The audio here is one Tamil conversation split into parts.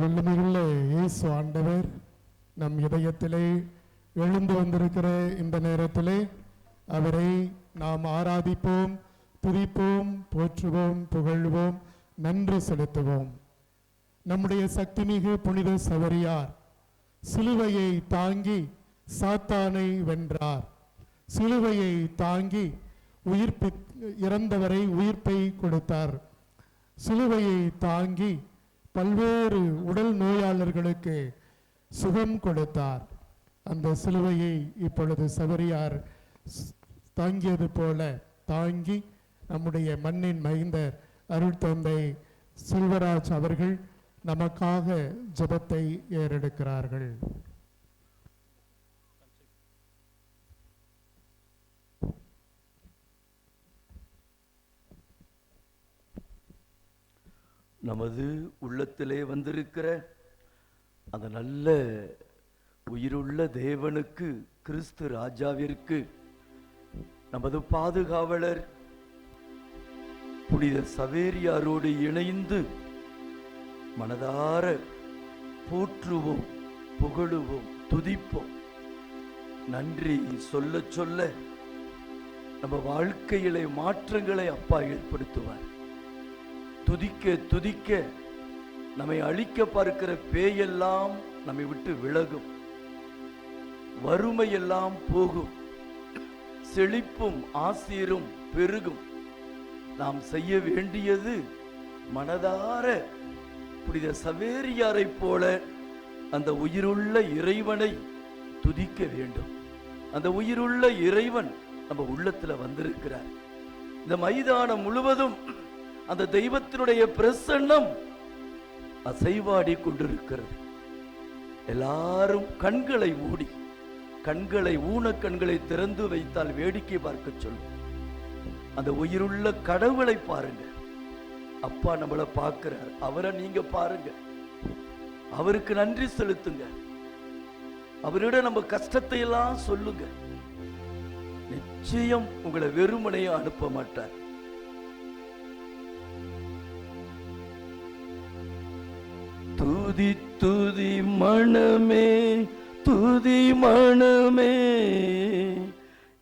வல்லமையுள்ள இயேசு ஆண்டவர் நம் இதயத்திலே எழுந்து வந்திருக்கிற இந்த நேரத்திலே அவரை நாம் ஆராதிப்போம் துதிப்போம் போற்றுவோம் புகழ்வோம் நன்றி செலுத்துவோம். நம்முடைய சக்திமிகு புனித சவரியார் சிலுவையை தாங்கி சாத்தானை வென்றார். சிலுவையை தாங்கி உயிர்ப்பி இறந்தவரை உயிர்ப்பை கொடுத்தார். சிலுவையை தாங்கி பல்வேறு உடல் நோயாளர்களுக்கு சுகம் கொடுத்தார். அந்த சிலுவையை இப்பொழுது சபரியார் தாங்கியது போல தாங்கி நம்முடைய மண்ணின் மைந்தர் அருள் தந்தை செல்வராஜ் அவர்கள் நமக்காக ஜபத்தை ஏறெடுக்கிறார்கள். நமது உள்ளத்திலே வந்திருக்கிற அந்த நல்ல உயிருள்ள தேவனுக்கு கிறிஸ்து ராஜாவிற்கு நமது பாதுகாவலர் புனித சவேரியாரோடு இணைந்து மனதார போற்றுவோம் புகழுவோம் துதிப்போம். நன்றி சொல்ல சொல்ல நம்ம வாழ்க்கையிலே மாற்றங்களை அப்பா ஏற்படுத்துவார். துதிக்க துதிக்க நம்மை அழிக்க பார்க்கிற பேயெல்லாம் நம்மை விட்டு விலகும். வறுமையெல்லாம் போகும். செழிப்பும் ஆசீரும் பெருகும். நாம் செய்ய வேண்டியது மனதார புனித சவேரியாரைப் போல அந்த உயிருள்ள இறைவனை துதிக்க வேண்டும். அந்த உயிருள்ள இறைவன் நம்ம உள்ளத்தில் வந்திருக்கிறார். இந்த மைதானம் முழுவதும் அந்த தெய்வத்தினுடைய பிரசன்னம் அசைவாடி கொண்டிருக்கிறது. எல்லாரும் கண்களை மூடி கண்களை ஊன கண்களை திறந்து வைத்தால் வேடிக்கை பார்க்க சொல்லும். அந்த உயிருள்ள கடவுளை பாருங்க. அப்பா நம்மளை பார்க்கிறார். அவரை நீங்க பாருங்க. அவருக்கு நன்றி செலுத்துங்க. அவரிட நம்ம கஷ்டத்தை எல்லாம் சொல்லுங்க. நிச்சயம் உங்களை வெறுமனையும் அனுப்ப மாட்டார். துதி துதி மனமே துதி மனமே.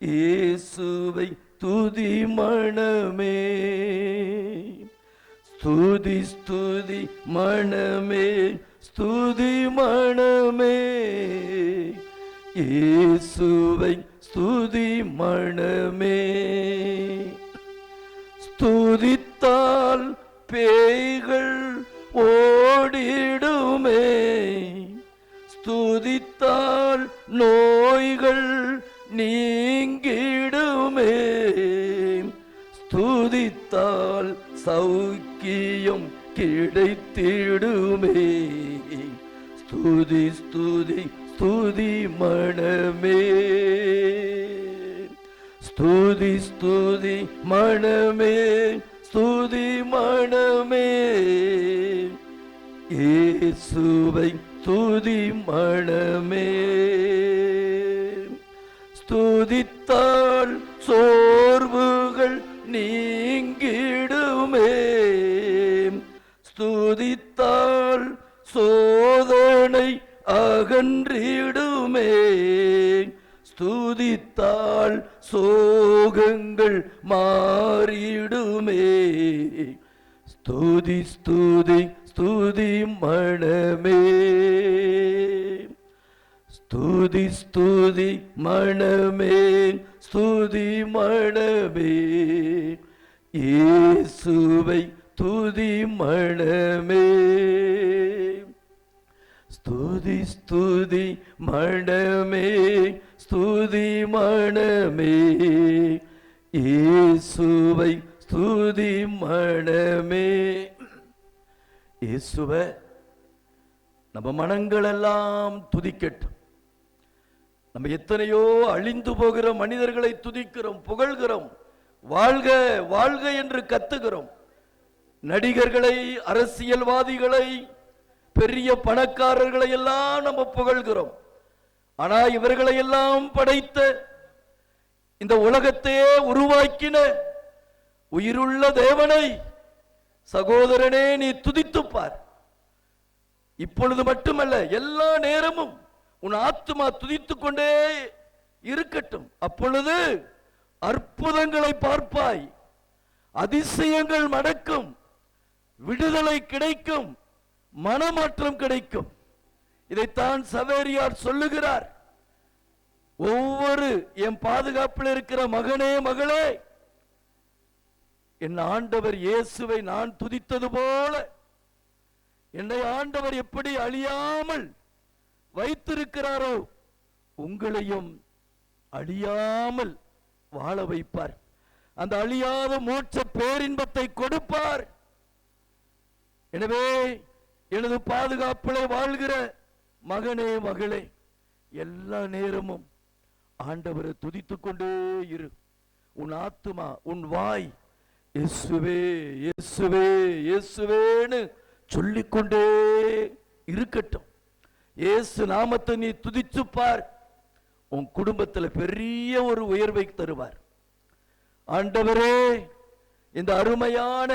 இயேசுவை துதி மனமே. ஸ்துதி ஸ்துதி மனமே ஸ்துதி மனமே. இயேசுவை ஸ்துதி மனமே. ஸ்துதித்தால் பேய்கள் ஓ ஓடிடுமே ஸ்துதித்தால் நோய்கள் நீங்கிடுமே. ஸ்துதித்தால் சௌக்கியம் கிடைத்திடுமே. ஸ்துதி ஸ்துதி ஸ்துதி மனமே. ஸ்துதி ஸ்துதி மனமே. ஸ்துதி மனமே. இயேசுவை துதி மனமே. ஸ்துதித்தால் சோர்வுகள் நீ மனமே. இயேசுவை ஸ்துதி மனமே. இயேசுவை நம்ம மனங்கள் எல்லாம் துதிக்கட்டும். நம்ம எத்தனையோ அழிந்து போகிற மனிதர்களை துதிக்கிறோம் புகழ்கிறோம். வாழ்க வாழ்க என்று கத்துகிறோம். நடிகர்களை அரசியல்வாதிகளை பெரிய பணக்காரர்களை எல்லாம் நம்ம புகழ்கிறோம். ஆனா இவர்களை எல்லாம் படைத்த இந்த உலகத்தையே உருவாக்கின உயிருள்ள தேவனை சகோதரனே நீ துதித்துப் பார் இப்பொழுது மட்டுமல்ல எல்லா நேரமும் உன் ஆத்துமா துதித்து கொண்டே இருக்கட்டும். அப்பொழுது அற்புதங்களை பார்ப்பாய். அதிசயங்கள் நடக்கும். விடுதலை கிடைக்கும். மனமாற்றம் கிடைக்கும். இதைத்தான் சவேரியார் சொல்லுகிறார். ஒவ்வொரு என் பாதுகாப்பில் இருக்கிற மகனே மகளே என் ஆண்டவர் இயேசுவை நான் துதித்தது போல என்னை ஆண்டவர் எப்படி அழியாமல் வைத்திருக்கிறாரோ உங்களையும் அழியாமல் வாழ வைப்பார். அந்த அழியாத மூச்ச பேரின்பத்தை கொடுப்பார். எனவே எனது பாதுகாப்பிலே வாழ்கிற மகனே மகளே எல்லா நேரமும் ஆண்டவரை துதித்து கொண்டே இரு. உன் ஆத்துமா உன் வாய் இயேசுவே இயேசுவே இயேசுவேன்னு சொல்லிக்கொண்டே இருக்கட்டும். இயேசு நாமத்தை நீ துதிச்சு பார் உன் குடும்பத்துல பெரிய ஒரு உயர்வை தருவார். ஆண்டவரே இந்த அருமையான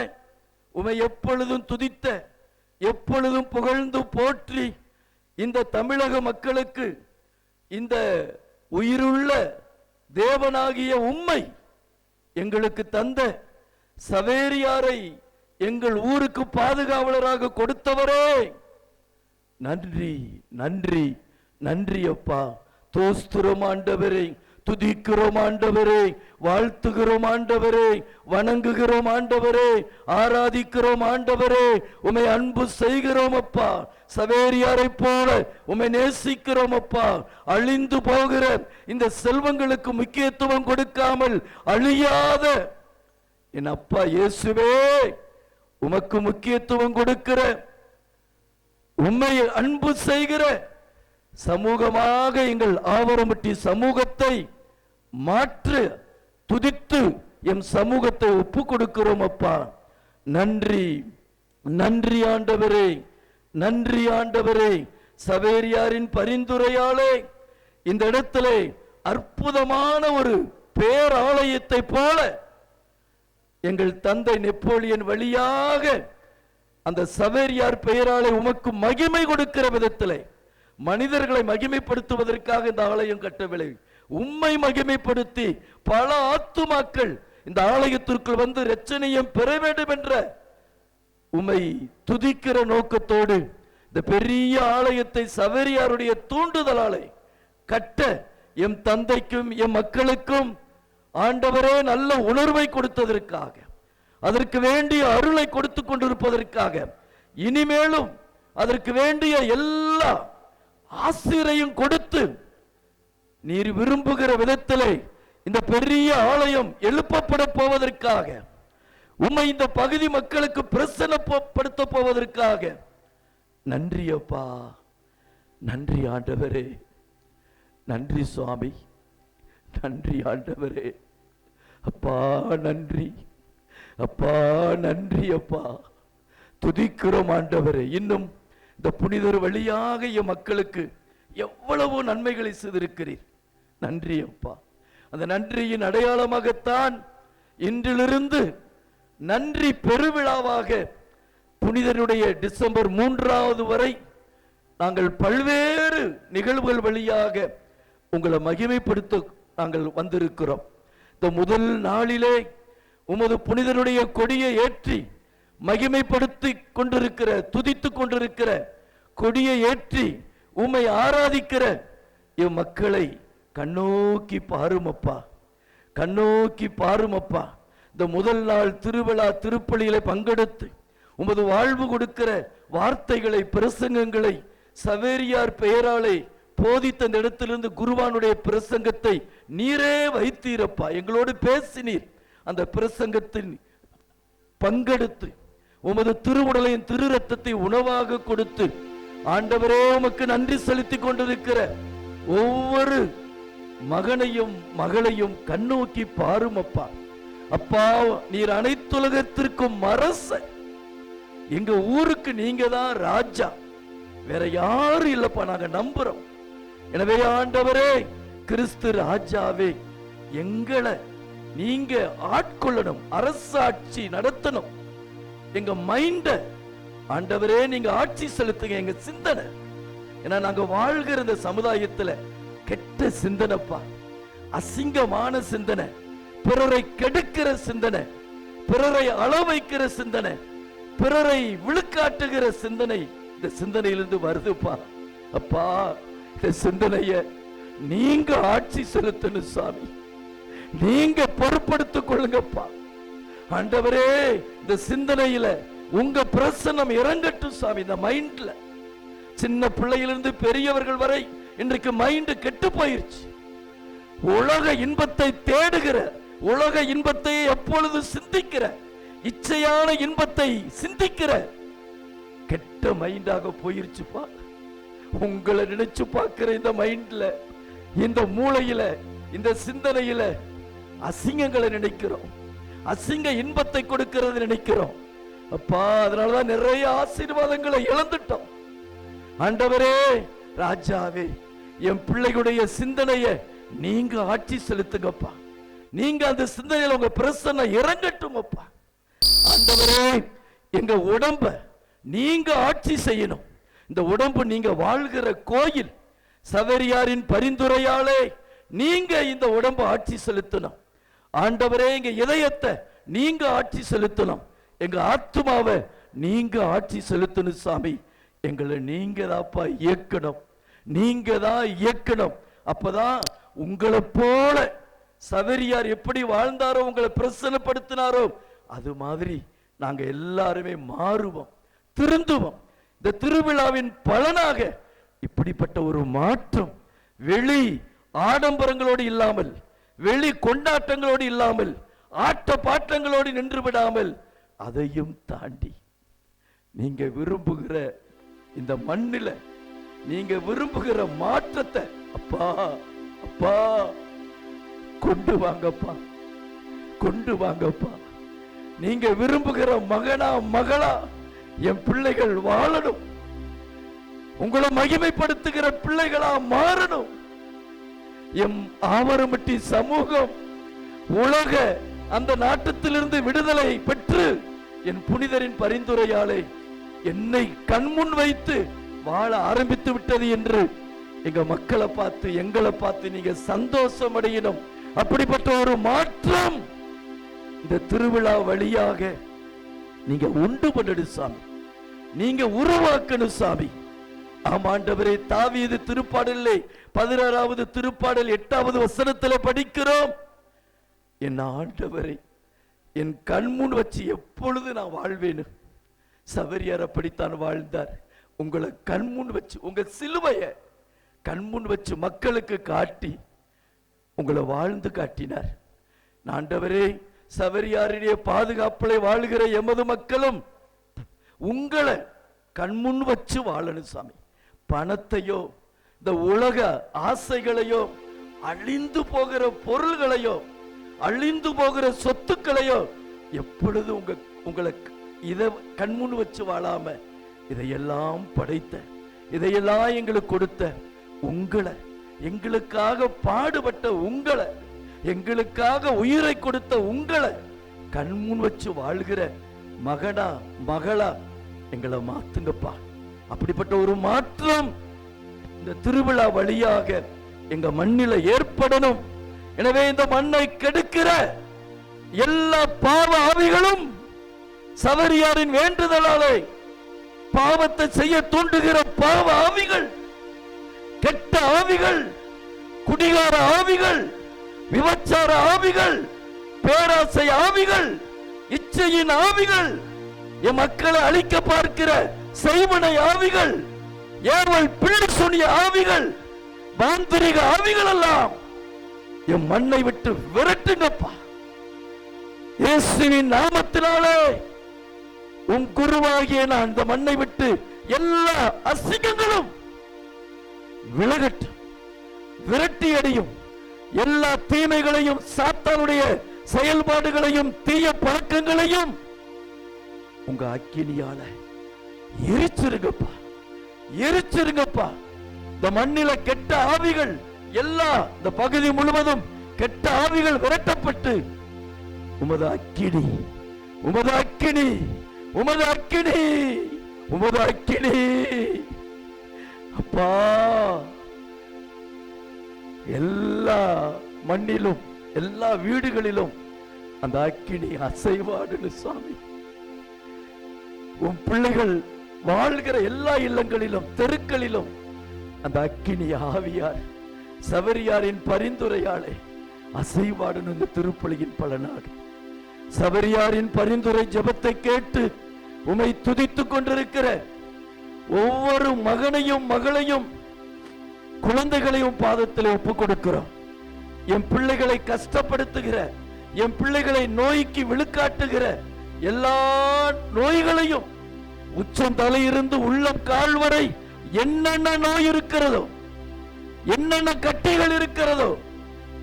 உமை எப்பொழுதும் துதித்த எப்பொழுதும் புகழ்ந்து போற்றி இந்த தமிழக மக்களுக்கு இந்த உயிருள்ள தேவனாகிய உம்மை எங்களுக்கு தந்த சவேரியாரை எங்கள் ஊருக்கு பாதுகாவலராக கொடுத்தவரே. நன்றி நன்றி நன்றி அப்பா. தோஸ்துரம் ஆண்டவரே. துதிக்கிறோம் ஆண்டவரே வாழ்த்துகிறோம் ஆண்டவரே வணங்குகிறோம் ஆண்டவரே ஆராதிக்கிறோம் ஆண்டவரே. உமை அன்பு செய்கிறோம் அப்பா. சவேரியாரை போல உமை நேசிக்கிறோம் அப்பா. அழிந்து போகிற இந்த செல்வங்களுக்கு முக்கியத்துவம் கொடுக்காமல் அழியாத என் அப்பா இயேசுவே உமக்கு முக்கியத்துவம் கொடுக்கிற உண்மையை அன்பு செய்கிற சமூகமாக எங்கள் ஆவரம்பட்டி சமூகத்தை மாற்று துதித்து எம் சமூகத்தை ஒப்பு கொடுக்கிறோம் அப்பா. நன்றி நன்றி ஆண்டவரே நன்றி ஆண்டவரே. சவேரியாரின் பரிந்துரையாலே இந்த இடத்திலே அற்புதமான ஒரு பேராலயத்தை போல எங்கள் தந்தை நெப்போலியன் வழியாக அந்த சவேரியார் பெயராலே உமக்கு மகிமை கொடுக்கிற விதத்திலே மனிதர்களை மகிமைப்படுத்துவதற்காக இந்த ஆலயம் கட்டவில்லை. உம்மை மகிமைப்படுத்தி பல ஆத்துமாக்கள் இந்த ஆலயத்திற்குள் வந்து ரச்சனையும் பெற வேண்டும் என்ற உம்மை துதிக்கிற நோக்கத்தோடு இந்த பெரிய ஆலயத்தை சவேரியாருடைய தூண்டுதலாலே கட்ட எம் தந்தைக்கும் எம் மக்களுக்கும் ஆண்டவரே நல்ல உணர்வை கொடுத்ததற்காக அதற்கு வேண்டிய அருளை கொடுத்து கொண்டிருப்பதற்காக இனிமேலும் அதற்கு வேண்டிய எல்லா ஆசிரையும் கொடுத்து நீர் விரும்புகிற விதத்திலே இந்த பெரிய ஆலயம் எழுப்பப்பட போவதற்காக உண்மை இந்த பகுதி மக்களுக்கு பிரசனப்படுத்த போவதற்காக. நன்றி அப்பா நன்றி ஆண்டவரே நன்றி சுவாமி நன்றி ஆண்டவரே. அப்பா நன்றி அப்பா நன்றி அப்பா. துதிக்கிறோம் ஆண்டவரே இன்னும் இந்த புனிதர் வழியாக என் மக்களுக்கு எவ்வளவு நன்மைகளை செய்திருக்கிறீர். நன்றி அப்பா. அந்த நன்றியின் அடையாளமாகத்தான் இன்றிலிருந்து நன்றி பெருவிழாவாக புனிதனுடைய டிசம்பர் மூன்றாவது வரை நாங்கள் பல்வேறு நிகழ்வுகள் வழியாக உங்களை மகிமைப்படுத்த நாங்கள் வந்திருக்கிறோம். இந்த முதல் நாளிலே உமது புனிதனுடைய கொடியை ஏற்றி மகிமைப்படுத்தி கொண்டிருக்கிற துதித்துக் கொண்டிருக்கிற கொடியை ஏற்றி உம்மை ஆராதிக்கிற என் மக்களை கண்ணோக்கி பாருமப்பா. கண்ணோக்கி பாருமப்பா. இந்த முதல் நாள் திருவிழா திருப்பலியில பங்கெடுத்து உமது வாழ்வு கொடுக்கிற வார்த்தைகளை பிரசங்கங்களை சவேரியார் பெயராலே போதித்த இந்த இடத்திலிருந்து குருவானுடைய பிரசங்கத்தை நீரே வைத்தீரப்பா. எங்களோடு பேசினீர். அந்த பிரசங்கத்தின் பங்கெடுத்து உமது திருவுடலையும் திரு ரத்தத்தை உணவாக கொடுத்து ஆண்டவரே உமக்கு நன்றி செலுத்திக் கொண்டிருக்கிற ஒவ்வொரு மகனையும் மகளையும் கண்ணோக்கி பாரும் அப்பா. அப்பா நீர் அனைத்துலகத்திற்கும் அரச. எங்க ஊருக்கு நீங்க தான் ராஜா. வேற யாரும் இல்லப்பா நாங்க நம்புறோம். எனவே ஆண்டவரே கிறிஸ்து ராஜாவே எங்களை நீங்க ஆட்கொள்ளணும் அரசாட்சி நடத்தணும். எங்க மைண்ட ஆண்டவரே நீங்க ஆட்சி செலுத்துங்க எங்க சிந்தனை. ஏன்னா நாங்க வாழ்கிற இந்த சமுதாயத்துல கெட்ட சிந்தனைப்பா. அசிங்கமான சிந்தனை. பிறரை கெடுக்கிற சிந்தனை. பிறரை அள வைக்கிற சிந்தனை. பிறரை விழுக்காட்டுகிற சிந்தனை. இந்த சிந்தனையிலிருந்து வருதுப்பா. அப்பா இந்த சிந்தனைய நீங்க ஆட்சி செலுத்தணும் சாமி. நீங்க பொறுப்படுத்திக் கொள்ளுங்கப்பா. ஆண்டவரே இந்த சிந்தனையில உங்க பிரசன்னம் இறங்கட்டும் சாமி இந்த மைண்ட்ல சின்ன பிள்ளையிலிருந்து பெரியவர்கள் வரை இன்றைக்கு மைண்ட் கெட்டு போயிருச்சு. உலக இன்பத்தை தேடுகிற உலக இன்பத்தை எப்பொழுது சிந்திக்கிற இச்சையான இன்பத்தை சிந்திக்கிற கெட்ட மைண்டாக போயிருச்சுப்பா. உங்களை நினைச்சு பார்க்கிற இந்த மைண்ட்ல இந்த மூளையில இந்த சிந்தனையில அசிங்கங்களை நினைக்கிறோம். அசிங்க இன்பத்தை கொடுக்கிறது நினைக்கிறோம். அப்பா அதனாலதான் நிறைய ஆசீர்வாதங்களை இழந்துட்டோம். ஆண்டவரே ராஜாவே என் பிள்ளைகளுடைய சிந்தனைய நீங்க ஆட்சி செலுத்துங்கப்பா. நீங்க அந்த சிந்தனையில உங்க பிரசனை இறங்கட்டும் அப்பா ஆண்டவரே எங்க உடம்ப நீங்க ஆட்சி செய்யணும். இந்த உடம்பு நீங்க வாழ்கிற கோயில் சவேரியாரின் பரிந்துரையாலே நீங்க இந்த உடம்பு ஆட்சி செலுத்தணும். ஆண்டவரே எங்க இதயத்தை நீங்க ஆட்சி செலுத்தணும். எங்க ஆத்மாவை நீங்க ஆட்சி செலுத்தணும் சாமி. எங்களை நீங்க தாப்பா இயக்கணும். நீங்க தான் இயக்கணும். அப்பதான் உங்களை போல சவரியார் எப்படி வாழ்ந்தாரோ உங்களை பிரசனப்படுத்தினாரோ அது மாதிரி நாங்க எல்லாருமே மாறுவோம் திருந்துவோம். இந்த திருவிழாவின் பலனாக இப்படிப்பட்ட ஒரு மாற்றம் வெளி ஆடம்பரங்களோடு இல்லாமல் வெளி கொண்டாட்டங்களோடு இல்லாமல் ஆட்ட பாட்டங்களோடு நின்று விடாமல் அதையும் தாண்டி நீங்க விரும்புகிற இந்த மண்ணில நீங்க விரும்புகிற மாற்றத்தை அப்பா அப்பா கொண்டு வாங்கப்பா கொண்டு வாங்கப்பா. நீங்க விரும்புகிற மகனா மகளா என் பிள்ளைகள் வாழணும். உங்களை மகிமைப்படுத்துகிற பிள்ளைகளா மாறணும். எம் ஆவரமட்டி சமூகம் உலக அந்த நாட்டத்திலிருந்து விடுதலை பெற்று என் புனிதரின் பரிந்துரையாலே என்னை கண்முன் வைத்து வாழ ஆரம்பித்து விட்டது என்று எங்க மக்களை பார்த்து எங்களை பார்த்து நீங்க சந்தோஷம் அடையணும். அப்படிப்பட்ட ஒரு மாற்றம் இந்த திருவிழா வழியாக நீங்க உண்டு பண்ணடு சாமி. நீங்க உருவாக்கணும் சாமி. ஆமாண்டவரே தாவியது திருப்பாடலே பதினாறாவது திருப்பாடல் எட்டாவது வசனத்தில் படிக்கிறோம். என் ஆண்டவரை என் கண்முன் வச்சு எப்பொழுது நான் வாழ்வேன்னு சவரியார் அப்படித்தான் வாழ்ந்தார். உங்களை கண்முன் வச்சு உங்க சிலுவையை கண்முன் வச்சு மக்களுக்கு காட்டி உங்களை வாழ்ந்து காட்டினார். ஆண்டவரே சவரியாருடைய பாதுகாப்பிலே வாழ்கிற எமது மக்களும் உங்களை கண்முன் வச்சு வாழணும் சாமி. பணத்தையோ இந்த உலக ஆசைகளையோ அழிந்து போகிற பொருள்களையோ அழிந்து போகிற சொத்துக்களையோ எப்பொழுது உங்க உங்களை இதை கண்முன் வச்சு வாழாம இதையெல்லாம் படைத்த இதையெல்லாம் எங்களுக்கு கொடுத்த உங்களை எங்களுக்காக பாடுபட்ட உங்களை எங்களுக்காக உயிரை கொடுத்த உங்களை கண்முன் வச்சு வாழ்கிற மகனா மகளா எங்களை மாத்துங்கப்பா. அப்படிப்பட்ட ஒரு மாற்றம் இந்த திருவிழா வழியாக எங்க மண்ணில ஏற்படணும். எனவே இந்த மண்ணை கெடுக்கிற எல்லா பாவ ஆவிகளும் சவரியாரின் வேண்டுதலாலே பாவத்தை செய்ய தூண்டுகிற பாவ ஆவிகள் கெட்ட ஆவிகள் குடிகார ஆவிகள் விபச்சார ஆவிகள் பேராசை ஆவிகள் இச்சையின் ஆவிகள் என் மக்களை அழிக்க பார்க்கிற செய்மனை ஆவிகள் ஏவல் பிள்ளை சொன்னிய ஆவிகள் மாந்திரிக ஆவிகள் எல்லாம் என் மண்ணை விட்டு விரட்டுங்கப்பா. இயேசுவின் நாமத்தினாலே உன் குருவாகிய நான் இந்த மண்ணை விட்டு எல்லா அசிங்கங்களும் விலகட்டும் விரட்டி அடியும் எல்லா தீமைகளையும் சாத்தானுடைய செயல்பாடுகளையும் தீய பழக்கங்களையும் உங்க அக்கினியால எரிச்சிருங்கப்பா. எரிச்சிருங்கப்பா. இந்த மண்ணில கெட்ட ஆவிகள் எல்லா இந்த பகுதி முழுவதும் கெட்ட ஆவிகள் விரட்டப்பட்டு உமது அக்கினி உமது அக்கினி உமது அக்கினி உமது அக்கினி. அப்பா எல்லா மண்ணிலும் எல்லா வீடுகளிலும் அந்த அக்கினி அசைவாடுன்னு சாமி உன் பிள்ளைகள் வாழ்கிற எல்லா இல்லங்களிலும் தெருக்களிலும் அந்த அக்கினி ஆவியார் சபரியாரின் பரிந்துரையாளே அசைவாடுன்னு இந்த திருப்பலியின் பலனாக. சபரியாரின் பரிந்துரை ஜபத்தை கேட்டு உமை துதித்துக் கொண்டிருக்கிற ஒவ்வொரு மகனையும் மகளையும் குழந்தைகளையும் பாதத்தில் ஒப்புக் கொடுக்கிறோம் என் பிள்ளைகளை கஷ்டப்படுத்துகிற என் பிள்ளைகளை நோய்க்கு விழுக்காட்டுகிற எல்லா நோய்களையும் உச்சம் தலையிருந்து உள்ளம் கால் வரை என்னென்ன நோய் இருக்கிறதோ என்னென்ன கட்டிகள் இருக்கிறதோ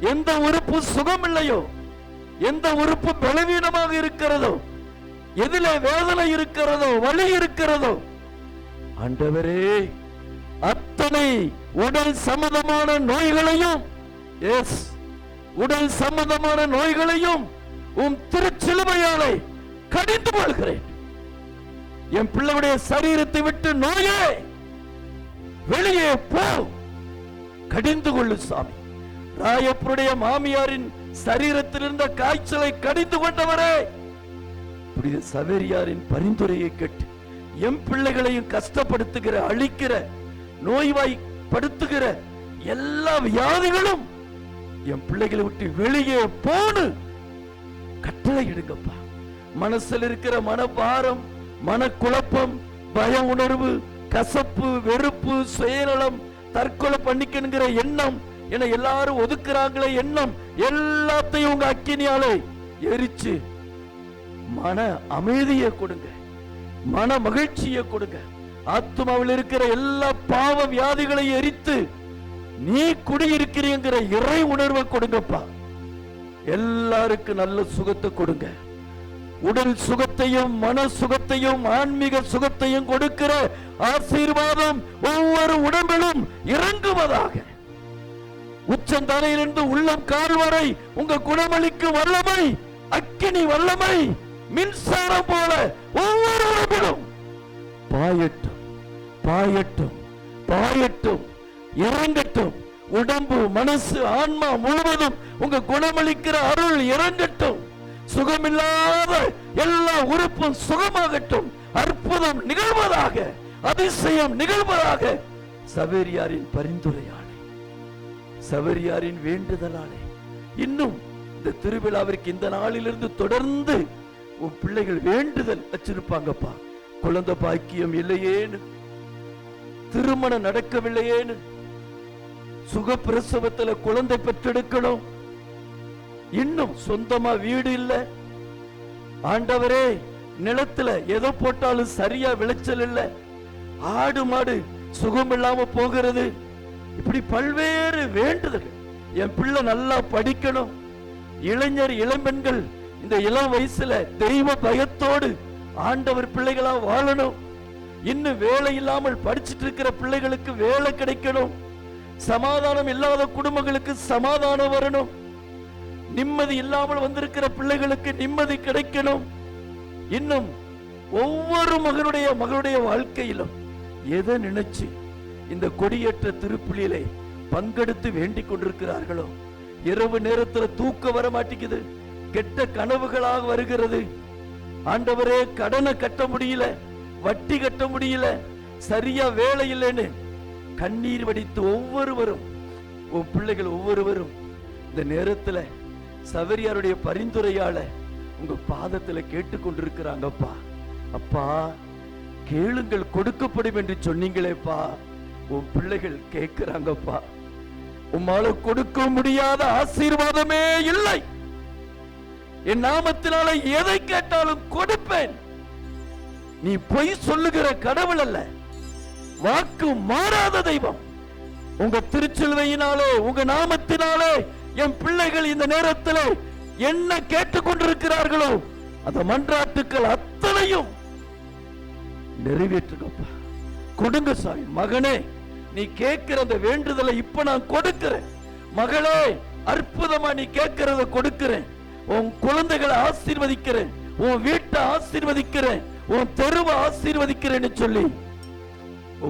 எந்த உறுப்பு சுகம் இல்லையோ எந்த உறுப்பு பலவீனமாக இருக்கிறதோ எதிலே வேதனை இருக்கிறதோ வலி இருக்கிறதோ ஆண்டவரே அத்தனை உடல் சம்பந்தமான நோய்களையும் எஸ் உடல் சம்பந்தமான நோய்களையும் உம் திருச்சிலுவையாலே கடிந்து கொள்கிறேன். என் பிள்ளையுடைய சரீரத்தை விட்டு நோயே வெளியே போ. கடிந்து கொள்ளு சாமி. ராயப்பருடைய மாமியாரின் சரீரத்தில் இருந்த காய்ச்சலை கடிந்து கொண்டவரே. புனித சவேரியாரின் பரிந்துரையை கேட்டு என் பிள்ளைகளையும் கஷ்டப்படுத்துகிற அழிக்கிற நோய்வாய்ப்படுத்துகிற எல்லா வியாதிகளும் என் பிள்ளைகளை விட்டு வெளியே போனு. கட்டளை எடுங்கப்பா. மனசுல இருக்கிற மனபாரம் மனக்குழப்பம் பய உணர்வு கசப்பு வெறுப்பு சுயநலம் தற்கொலை பண்ணிக்கணுங்கிற எண்ணம் என எல்லாரும் ஒதுக்குறாங்களே எண்ணம் எல்லாத்தையும் உங்க அக்கினியாலே எரிச்சு மன அமைதியை கொடுங்க மன மகிழ்ச்சியை கொடுங்க. ஆத்மாவில் இருக்கிற எல்லா பாவ வியாதிகளை எரித்து நீ குடியிருக்கிறீங்கிற இறை உணர்வை கொடுங்கப்பா. எல்லாருக்கும் நல்ல சுகத்தை கொடுங்க. உடல் சுகத்தையும் மன சுகத்தையும் ஆன்மீக சுகத்தையும் கொடுக்கிற ஆசீர்வாதம் ஒவ்வொரு உடம்பிலும் இறங்குவதாக. உச்சந்தலையிலிருந்து உள்ளம் கால் வரை உங்க குணமளிக்கும் வல்லமை அக்கினி வல்லமை மின்சாரம் போல ஒவ்வொரு உடம்பிலும். பாயட்டும் பாயட்டும் பாயட்டும் இறங்கட்டும். உடம்பு மனசு ஆன்மா முழுவதும் உங்க குணமளிக்கிற அருள் இறங்கட்டும். சுகமில்லாத எல்லா உறுப்பும் சுகமாகட்டும். அற்புதம் நிகழ்வதாக அதிசயம் நிகழ்வதாக. சவேரியாரின் பரிந்துரையாலே சவேரியாரின் வேண்டுதலாலே இன்னும் இந்த திருவிழாவிற்கு இந்த நாளிலிருந்து தொடர்ந்து உன் பிள்ளைகள் வேண்டுதல் வச்சிருப்பாங்கப்பா. குழந்தை பாக்கியம் இல்லையேன்னு திருமணம் நடக்கவில்லையேன்னு சுகப்பிரசவத்துல குழந்தை பெற்றெடுக்கணும். இன்னும் சொந்தமா வீடு இல்லை. ஆண்டவரே நிலத்துல எதை போட்டாலும் சரியா விளைச்சல் இல்லை. ஆடு மாடு சுகம் இல்லாம போகிறது. இப்படி பல்வேறு வேண்டுதல் என் பிள்ளை நல்லா படிக்கணும். இளைஞர் இளம்பெண்கள் இந்த இளம் வயசுல தெய்வ பயத்தோடு ஆண்டவர் பிள்ளைகளா வாழணும். இன்னும் வேலை இல்லாமல் படிச்சிட்டு இருக்கிற பிள்ளைகளுக்கு வேலை கிடைக்கணும். சமாதானம் இல்லாத குடும்பங்களுக்கு சமாதானம் வரணும். நிம்மதி இல்லாமல் வந்திருக்கிற பிள்ளைகளுக்கு நிம்மதி கிடைக்கணும். இன்னும் ஒவ்வொரு மகனுடைய மகளுடைய வாழ்க்கையிலும் எதை நினைச்சு இந்த கொடியேற்ற திருப்புலியிலே பங்கெடுத்து வேண்டிக் கொண்டிருக்கிறார்களோ? இரவு நேரத்தில் தூக்க வர மாட்டேங்குது. கெட்ட கனவுகளாக வருகிறது. ஆண்டவரே கடனை கட்ட முடியல வட்டி கட்ட முடியல சரியா வேலை இல்லைன்னு கண்ணீர் வடித்து ஒவ்வொருவரும் உன் பிள்ளைகள் ஒவ்வொருவரும் இந்த நேரத்தில் சவரியாருடைய பரிந்துரையால உங்க பாதத்துல கேட்டுக்கொண்டிருக்கிறாங்கப்பா. அப்பா கேளுங்கள் கொடுக்கப்படும் என்று சொன்னீங்களேப்பா. உன் பிள்ளைகள் கேட்கிறாங்கப்பா. உம்மால கொடுக்க முடியாத ஆசீர்வாதமே இல்லை. என் நாமத்தினால எதை கேட்டாலும் கொடுப்பேன். நீ பொய் சொல்லுகிற கடவுள் அல்ல. வாக்கு மாறாத தெய்வம். உங்க திருச்சிலுவையினாலே உங்க நாமத்தினாலே என் பிள்ளைகள் இந்த நேரத்தில் என்ன கேட்டுக்கொண்டிருக்கிறார்களோ அந்த மன்றாட்டுக்கள் அத்தனையும் நிறைவேற்றுக்கப்பா கொடுங்க சாமி. மகனே நீ கேட்கிற அந்த வேண்டுதலை இப்ப நான் கொடுக்கிறேன். மகளே அற்புதமா நீ கேட்கிறத கொடுக்கிறேன். உன் குழந்தைகளை ஆசீர்வதிக்கிறேன். உன் வீட்டை ஆசீர்வதிக்கிறேன். உன் தெருவை ஆசீர்வதிக்கிறேன்னு சொல்லி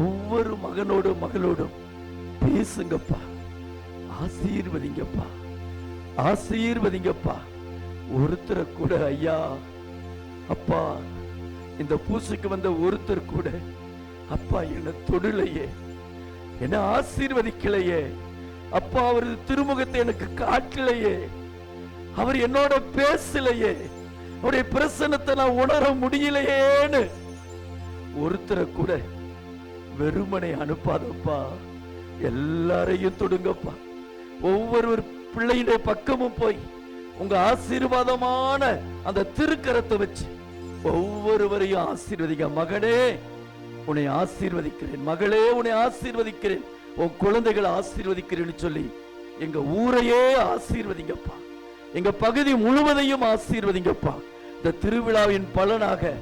ஒவ்வொரு மகனோடும் மகளோடும் பேசுங்கப்பா. ஆசீர்வதிங்கப்பா. ஆசீர்வதிங்கப்பா. ஒருத்தரை கூட ஐயா அப்பா இந்த பூசைக்கு வந்த ஒருத்தர் கூட அப்பா என்ன தொடுலையே. என்ன ஆசீர்வதிக்கலையே. அப்பா அவரது திருமுகத்தை எனக்கு காட்டலையே. அவர் என்னோட பேசலையே. அவருடைய பிரசனத்தை நான் உணர முடியலையேன்னு. ஒருத்தரை கூட வெறுமனை அனுப்பாதப்பா. எல்லாரையும் தொடுங்கப்பா. ஒவ்வொருவர் பிள்ளையுடைய பக்கமும் போய் உங்க ஆசீர்வாதமான அந்த திருக்கரத்தை வச்சு ஒவ்வொருவரையும் ஆசீர்வதிக்க மகனே உன்னை ஆசீர்வதிக்கிறேன். மகளே உன்னை ஆசீர்வதிக்கிறேன். உன் குழந்தைகளை ஆசீர்வதிக்கிறேன்னு சொல்லி எங்க ஊரையே ஆசீர்வதிங்கப்பா. எங்க பகுதி முழுவதையும் ஆசீர்வதிங்கப்பா. இந்த திருவிழாவின் பலனாக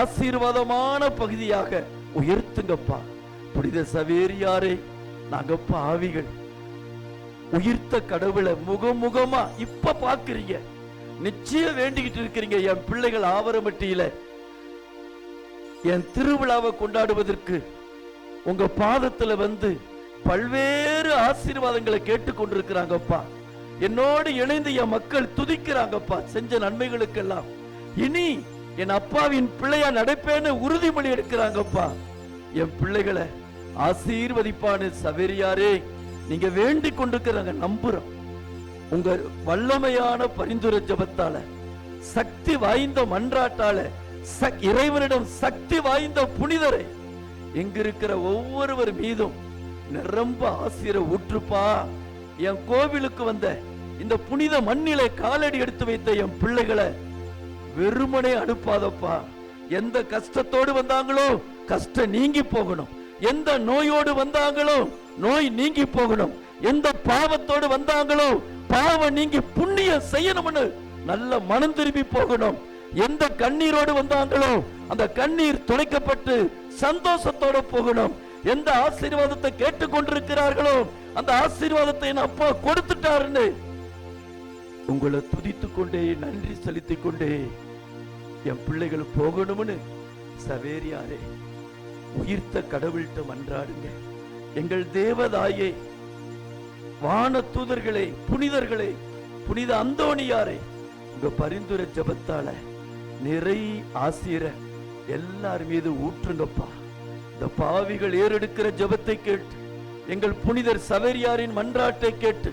ஆசீர்வாதமான பகுதியாக உயர்த்துங்கப்பா. புனித சவேரியாரே நாங்க பாவிகள் உயிர்த்த கடவுளை முகமுகமா இப்ப பாக்குறீங்க. நிச்சயம் வேண்டிக்கிட்டு இருக்கிறீங்க என் பிள்ளைகள் ஆவரமட்டியில. என் திருவிழாவை கொண்டாடுவதற்கு உங்க பாதத்துல வந்து பல்வேறு ஆசீர்வாதங்களை கேட்டுக் கொண்டிருக்கிறாங்கப்பா என்னோடு இணைந்து என் மக்கள் துதிக்கிறாங்கப்பா செஞ்ச நன்மைகளுக்கெல்லாம். இனி என் அப்பாவின் பிள்ளையா நடப்பேன்னு உறுதிமொழி எடுக்கிறாங்கப்பா. என் பிள்ளைகளை ஆசீர்வதிப்பான்னு சவேரியாரே. நீங்க வேண்டி கொண்டிருக்கிறாங்க நம்புறோம் உங்க வல்லமையான பரிந்துரை ஜபத்தால சக்தி வாய்ந்த மன்றாட்டால இறைவனிடம் சக்தி வாய்ந்த புனிதரை எங்க இருக்கிற ஒவ்வொருவர் மீதும் நிரம்ப ஆசிர ஊற்றுப்பா. என் கோவிலுக்கு வந்த இந்த புனித மண்ணிலே காலடி எடுத்து வைத்த என் பிள்ளைகளை வெறுமனே அனுப்பாதப்பா. எந்த கஷ்டத்தோடு வந்தாங்களோ கஷ்டம் நீங்கி போகணும். எந்த நோயோடு வந்தாங்களோ நோய் நீங்கி போகணும். எந்த பாவத்தோடு வந்தாங்களோ பாவம் நீங்கி புண்ணியம் செய்யணும்னு நல்ல மனம் திரும்பி போகணும். எந்த கண்ணீரோடு வந்தாங்களோ அந்த கண்ணீர் துடைக்கப்பட்டு சந்தோஷத்தோட போகணும். எந்த ஆசீர்வாதத்தை கேட்டுக்கொண்டிருக்கிறார்களோ அந்த ஆசீர்வாதத்தை என் அப்பா கொடுத்துட்டாருன்னு உங்களை துதித்துக் கொண்டே நன்றி செலுத்திக் கொண்டே என் பிள்ளைகள் போகணும்னு சவேரியாரே உயிர்த்த கடவுள்கிட்ட மன்றாடுங்க. எங்கள் தேவதாயே வான தூதர்களே புனிதர்களே புனித அந்தோணியாரே உங்க பரிந்துரை ஜபத்தால நிறை ஆசிர எல்லார் மீது ஊற்றுங்கப்பா. இந்த பாவிகள் ஏறெடுக்கிற ஜெபத்தை கேட்டு எங்கள் புனிதர் சவேரியாரின் மன்றாட்டை கேட்டு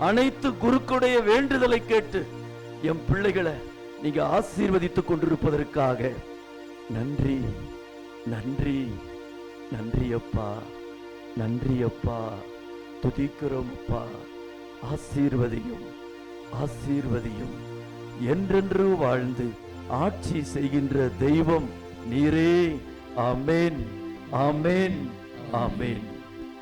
அனைத்து குருக்குடைய வேண்டுதலை கேட்டு என் பிள்ளைகளை நீங்க ஆசீர்வதித்துக் கொண்டிருப்பதற்காக நன்றி நன்றி நன்றி அப்பா நன்றி அப்பா துதிக்கிறோம் அப்பா ஆசீர்வதியும் ஆசீர்வதியும். என்றென்று வாழ்ந்து ஆட்சி செய்கின்ற தெய்வம் நீரே. ஆமேன் ஆமேன் ஆமேன்.